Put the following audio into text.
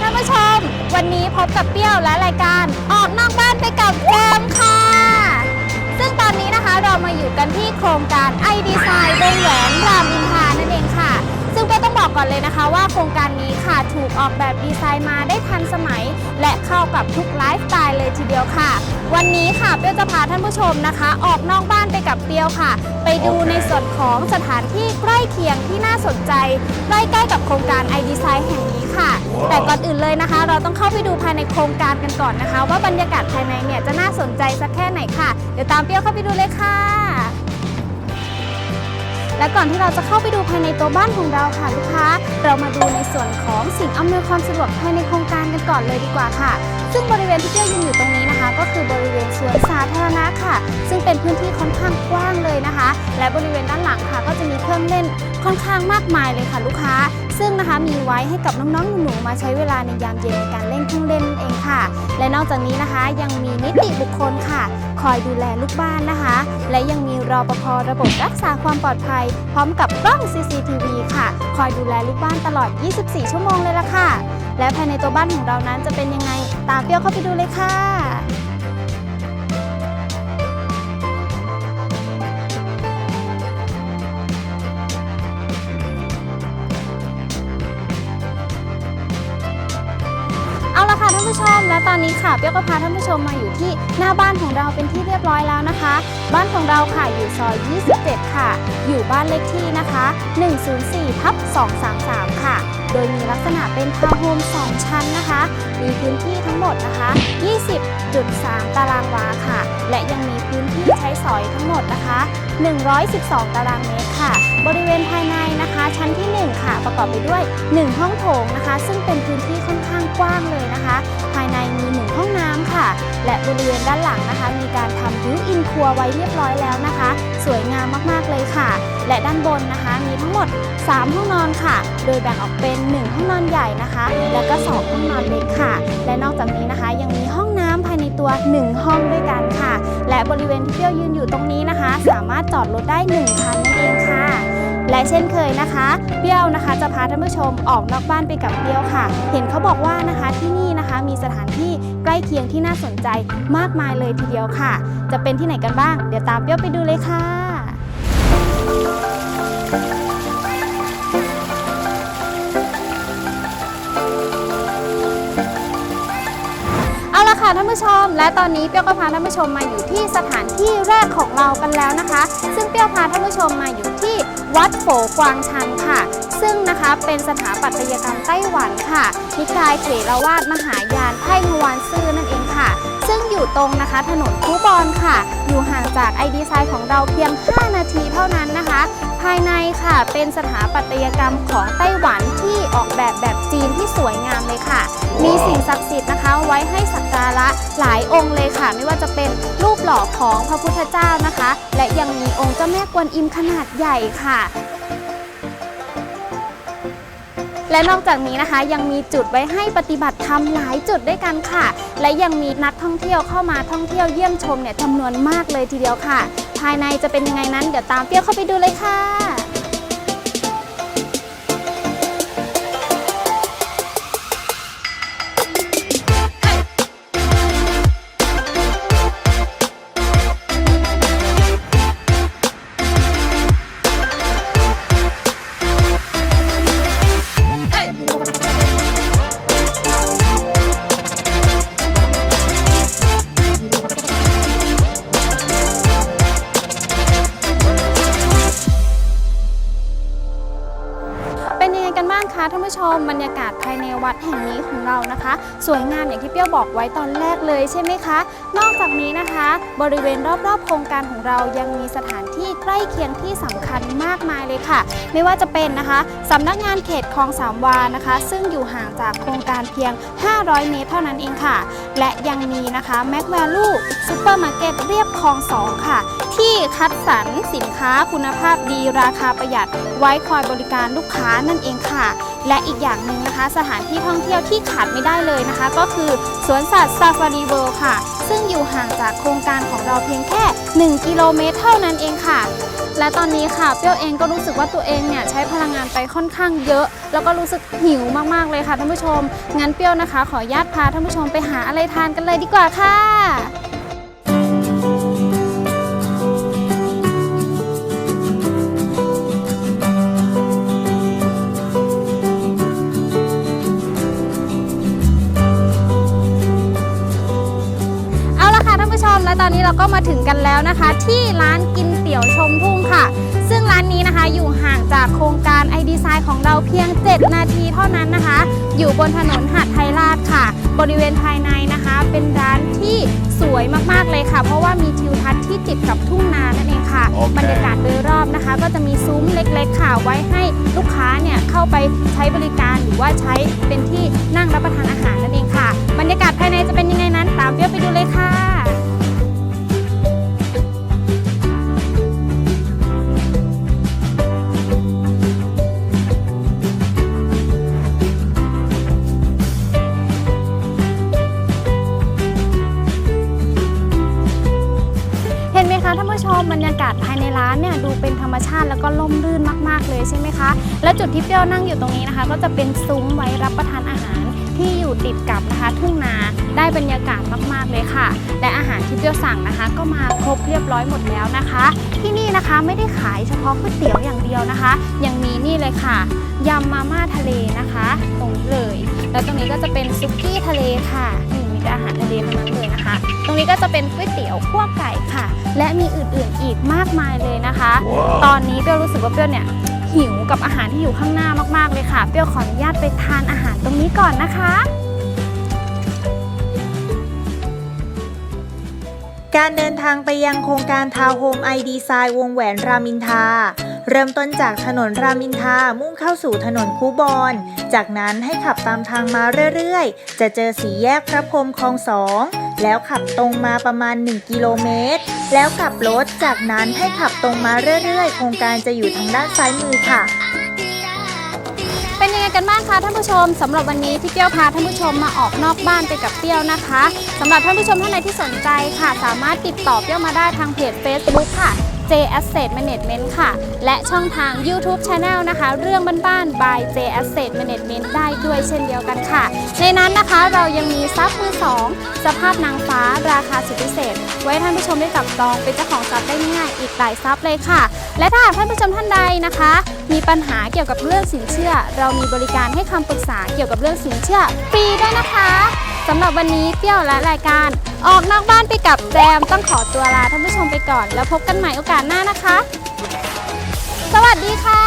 ท่านผู้ชม วันนี้พบกับเปรี้ยวและรายการออกนอกบ้านไปกับเจมค่ะ ซึ่งตอนนี้นะคะเรามาอยู่กันที่โครงการไอดีไซน์วงแหวนรามอินทรานั่นเอง ซึ่งเปรี้ยวต้องบอกก่อนเลยนะคะว่าโครงการนี้ค่ะถูกออกแบบดีไซน์มาได้ทันสมัย และเข้ากับทุกไลฟ์สไตล์เลยทีเดียวค่ะ วันนี้ค่ะเปรี้ยวจะพาท่านผู้ชมนะคะ ออกนอกบ้านไปกับเปรี้ยวค่ะ ไปดูในส่วนของสถานที่ใกล้เคียงที่น่าสนใจใกล้ๆกับโครงการไอดีไซน์แห่งนี้ค่ะ แต่ก่อนอื่นเลยนะคะ เราต้องเข้าไปดูภายในโครงการกันก่อนนะคะ ว่าบรรยากาศภายในเนี่ยจะน่าสนใจสักแค่ไหนค่ะ เดี๋ยวตามเปรี้ยวเข้าไปดูเลยค่ะ และก่อนที่เราจะเข้าไปดูภายในตัวบ้านของเราค่ะลูกค้า เรามาดูในส่วนของสิ่งอำนวยความสะดวกภายในโครงการกันก่อนเลยดีกว่าค่ะ ซึ่งบริเวณที่เปรี้ยวยืนอยู่ตรงนี้นะคะ ก็คือบริเวณสวนสาธารณะค่ะ ซึ่งเป็นพื้นที่ค่อนข้างกว้างเลยนะคะ และบริเวณด้านหลังค่ะ ก็จะมีเครื่องเล่นค่อนข้างมากมายเลยค่ะลูกค้า ซึ่งนะคะมีไว้ให้กับน้องๆหนูๆมาใช้เวลาในยามเย็นในการเล่นเครื่องเล่นเองค่ะ และนอกจากนี้นะคะยังมีนิติบุคคลค่ะ คอยดูแลลูกบ้านนะคะ และยังมีรปภระบบรักษาความปลอดภัย พร้อมกับกล้อง CCTV ค่ะ คอยดูแลลูกบ้านตลอด 24 ชั่วโมงเลยล่ะค่ะ และภายในตัวบ้านของเรานั้นจะเป็นยังไง ตามเปรี้ยวเข้าไปดูเลยค่ะ ท่านผู้ชมและตอนนี้ค่ะเปียวก็พาท่านผู้ชมมาอยู่ที่หน้าบ้านของเราเป็นที่เรียบร้อยแล้วนะคะ บ้านของเราค่ะอยู่ซอย 27 ค่ะ อยู่บ้านเลขที่นะคะ 104ทับ233 ค่ะ โดยมีลักษณะเป็นทาวน์โฮม2ชั้นนะคะ มีพื้นที่ทั้งหมดนะคะ 20.3 ตารางวาค่ะ และยังมีพื้นที่ใช้สอยทั้งหมดนะคะ 112 ตารางเมตรค่ะ บริเวณภายในนะคะ ชั้นที่ 1 ค่ะ ประกอบไปด้วย 1 ห้องโถงนะคะ ซึ่งเป็นพื้นที่ค่อนข้างกว้างเลยนะคะ ภายในมี 1 ห้องน้ำค่ะ และบริเวณด้านหลังนะคะ มีการทำบิวอินครัวไว้เรียบร้อยแล้วนะคะ สวยงามมากๆเลยค่ะ และด้านบนนะคะ มีทั้งหมด 3 ห้องนอนค่ะ โดยแบ่งออกเป็น 1 ห้องนอนใหญ่นะคะ แล้วก็ 2 ห้องนอนเล็กค่ะ และนอกจากนี้นะคะ ยังมีห้องน้ำภายในตัว 1 ห้องด้วยกันค่ะ และบริเวณที่เปี้ยวยืนอยู่ตรงนี้นะคะ สามารถจอดรถได้1คันนั่นเองค่ะ และเช่นเคยนะคะ เปี้ยวนะคะจะพาท่านผู้ชมออกนอกบ้านไปกับเปี้ยวค่ะ เห็นเขาบอกว่านะคะที่นี่นะคะมีสถานที่ใกล้เคียงที่น่าสนใจมากมายเลยทีเดียวค่ะ จะเป็นที่ไหนกันบ้าง เดี๋ยวตามเปี้ยวไปดูเลยค่ะเอ ละค่ะท่านผู้ชม และตอนนี้เปรี้ยวก็พาท่านผู้ชมมาอยู่ที่สถานที่แรกของเรากันแล้วนะคะ ซึ่งเปรี้ยวพาท่านผู้ชมมาอยู่ที่วัดโฝกวางชันค่ะ ซึ่งนะคะเป็นสถาปัตยกรรมไต้หวันค่ะนิกายเถรวาทมหายานไทมวานซื่อนั่นเอง รงนะคะ ถนนคูบอนค่ะ อยู่ห่างจากไอดีไซน์ของเราเพียง 5 นาทีเท่านั้นนะคะ ภายในค่ะเป็นสถาปัตยกรรมของไต้หวันที่ออกแบบแบบจีนที่สวยงามเลยค่ะ มีสิ่งศักดิ์สิทธิ์นะคะ ไว้ให้สักการะหลายองค์เลยค่ะ ไม่ว่าจะเป็นรูปหล่อของพระพุทธเจ้านะคะ และยังมีองค์เจ้าแม่กวนอิมขนาดใหญ่ค่ะ และนอกจากนี้นะคะ ยังมีจุดไว้ให้ปฏิบัติธรรมหลายจุดด้วยกันค่ะ และยังมีนักท่องเที่ยวเข้ามาท่องเที่ยวเยี่ยมชมเนี่ยจำนวนมากเลยทีเดียวค่ะ ภายในจะเป็นยังไงนั้นเดี๋ยวตามเปี้ยวเข้าไปดูเลยค่ะ มบรรยากาศภายในวัดแห่งนี้ของเรานะคะ สวยงามอย่างที่เปรี้ยวบอกไว้ตอนแรกเลยใช่ไหมคะ นอกจากนี้นะคะ บริเวณรอบๆ โครงการของเรายังมีสถานที่ใกล้เคียงที่สำคัญมากมายเลยค่ะ ไม่ว่าจะเป็นนะคะสำนักงานเขตคลองสามวานะคะ ซึ่งอยู่ห่างจากโครงการเพียง 500 เมตรเท่านั้นเองค่ะ และยังมีนะคะแม็กแวลูซูเปอร์มาร์เก็ตเรียบคลองสองค่ะ ที่คัดสรรสินค้าคุณภาพดีราคาประหยัด ไว้คอยบริการลูกค้านั่นเองค่ะ และอีกอย่างหนึ่งนะคะ สถานที่ท่องเที่ยวที่ขาดไม่ได้เลยนะคะ ก็คือสวนสัตว์ซาฟารีเวิลด์ค่ะ ซึ่งอยู่ห่างจากโครงการของเราเพียงแค่ 1 กิโลเมตรเท่านั้นเองค่ะ และตอนนี้ค่ะเปรี้ยวเองก็รู้สึกว่าตัวเองเนี่ยใช้พลังงานไปค่อนข้างเยอะ แล้วก็รู้สึกหิวมากๆเลยค่ะท่านผู้ชม งั้นเปรี้ยวนะคะ ขออนุญาตพาท่านผู้ชมไปหาอะไรทานกันเลยดีกว่าค่ะ เราก็มาถึงกันแล้วนะคะ ที่ร้านกินเตี๋ยวชมทุ่งค่ะ ซึ่งร้านนี้นะคะอยู่ห่างจากโครงการไอดีไซน์ของเราเพียง 7 นาทีเท่านั้นนะคะ อยู่บนถนนหาดไทยราชค่ะ บริเวณภายในนะคะ เป็นร้านที่สวยมากๆเลยค่ะ เพราะว่ามีทิวทัศน์ที่ติดกับทุ่งนานั่นเองค่ะโอเคบรรยากาศโดยรอบนะคะ ก็จะมีซุ้มเล็กๆ ค่ะไว้ให้ลูกค้าเนี่ยเข้าไปใช้บริการหรือว่าใช้เป็นที่นั่งรับประทานอาหารนั่นเองค่ะ บรรยากาศภายในจะเป็นยังไงนั้นตามเปรี้ยวไปดูเลยค่ะ ภายในร้านเนี่ยดูเป็นธรรมชาติแล้วก็ล่มรื่นมากๆเลยใช่ไหมคะ และจุดที่เปรี้ยวนั่งอยู่ตรงนี้นะคะ ก็จะเป็นซุ้มไว้รับประทานอาหารที่อยู่ติดกับนะคะทุ่งนาได้บรรยากาศมากๆเลยค่ะ และอาหารที่เปรี้ยวสั่งนะคะ ก็มาครบเรียบร้อยหมดแล้วนะคะ ที่นี่นะคะไม่ได้ขายเฉพาะก๋วยเตี๋ยวอย่างเดียวนะคะ ยังมีนี่เลยค่ะยำมาม่าทะเลนะคะ ตรงนี้เลย แล้วตรงนี้ก็จะเป็นซุกี้ทะเลค่ะ นี่มีแต่อาหารทะเลทั้งนั้นเลยนะคะ ตรงนี้ก็จะเป็นก๋วยเตี๋ยวคั่วไก่ค่ะ และมีอื่นๆอีกมากมายเลยนะคะ ตอนนี้เปรี้ยวรู้สึกว่าเปรี้ยวเนี่ยหิวกับอาหารที่อยู่ข้างหน้ามากๆเลยค่ะ เปรี้ยวขออนุญาตไปทานอาหารตรงนี้ก่อนนะคะ การเดินทางไปยังโครงการทาวน์โฮมไอดีไซน์วงแหวนรามินทา เริ่มต้นจากถนนรามินทามุ่งเข้าสู่ถนนคูบอน จากนั้นให้ขับตามทางมาเรื่อยๆ จะเจอสีแยกพระพรมคลองสอง แล้วขับตรงมาประมาณ 1 กิโลเมตร แล้วกลับรถ จากนั้นให้ขับตรงมาเรื่อยๆ โครงการจะอยู่ทางด้านซ้ายมือค่ะ กันบ้างคะท่านผู้ชมสำหรับวันนี้ที่เปี้ยวพาท่านผู้ชมมาออกนอกบ้านไปกับเปี้ยวนะคะสำหรับท่านผู้ชมท่านใดที่สนใจค่ะ สามารถติดต่อเปี้ยวมาได้ทางเพจ Facebook ค่ะ J Asset Management ค่ะ และช่องทาง YouTube Channel นะคะ เรื่องบ้านๆ by J Asset Management ได้ด้วยเช่นเดียวกันค่ะ ในนั้นนะคะเรายังมีซับมือ 2 สภาพนางฟ้าราคาสุดพิเศษ ไว้ท่านผู้ชมได้จับจองเป็นเจ้าของทรัพย์ได้ง่ายอีกหลายทรัพย์เลยค่ะ และถ้าหากท่านผู้ชมท่านใดนะคะ มีปัญหาเกี่ยวกับเรื่องสินเชื่อ เรามีบริการให้คำปรึกษาเกี่ยวกับเรื่องสินเชื่อฟรีด้วยนะคะสำหรับวันนี้เปรี้ยวและรายการ ออกนอกบ้านไปกับแจมต้องขอตัวลาท่านผู้ชมไปก่อน แล้วพบกันใหม่โอกาสหน้านะคะ สวัสดีค่ะ